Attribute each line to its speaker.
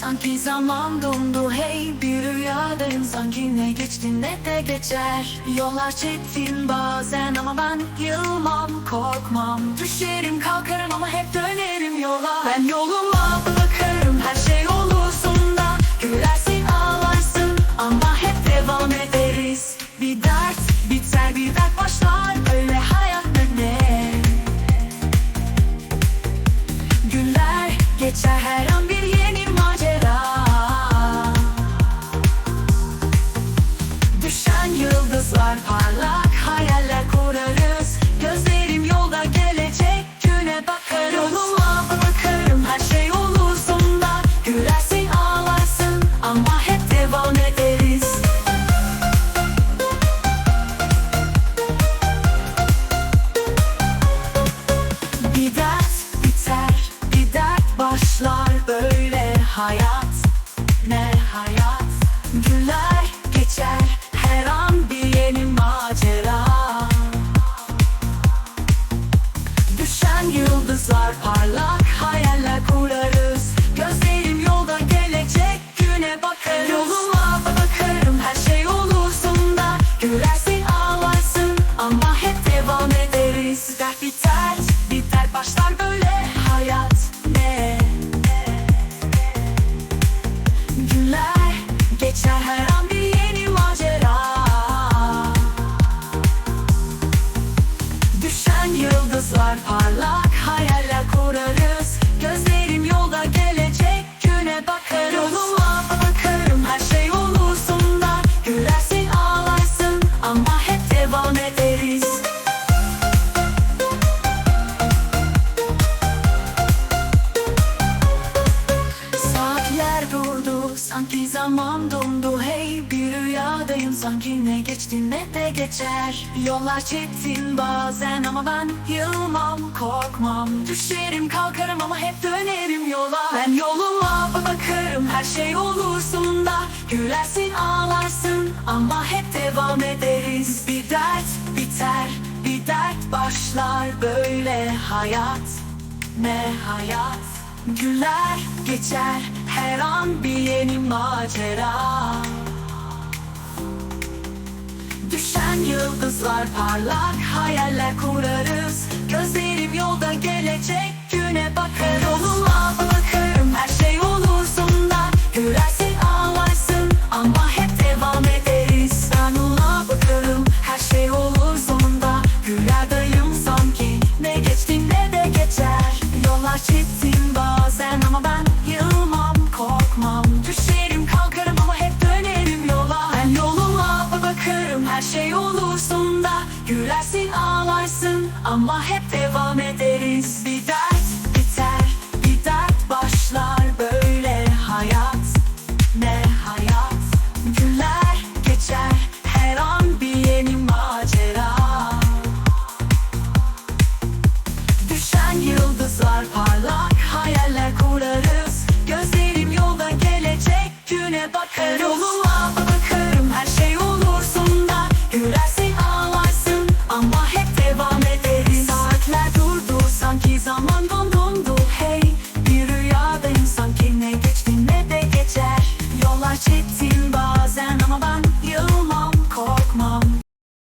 Speaker 1: Sanki zaman dondu. Hey bir rüyadayım Sanki ne geçti ne de geçer. Yollar çetin bazen ama ben yılmam. Korkmam Düşerim kalkarım ama hep dönerim yola. Ben yoluma bakarım her şey olursun da Gülersin ağlarsın ama hep devam ederiz. Bir dert biter bir dert başlar. Öyle hayat geçer her an böyle hayat Ne hayat yıldızlar sanki zaman dondu Hey bir rüyadayım. Sanki ne geçti ne de geçer. Yollar çetin bazen ama ben yılmam. Korkmam Düşerim kalkarım ama hep dönerim yola. Ben yoluma bakarım her şey olursun da. Gülersin ağlarsın ama hep devam ederiz. Bir dert biter bir dert başlar. Böyle hayat ne hayat? Güler geçer her an bir yeni macera. Düşen yıldızlar parlak hayaller kurarız. Gözlerim yolda gelecek güne bakarım Yoluma Gülersin ağlarsın ama hep devam ederiz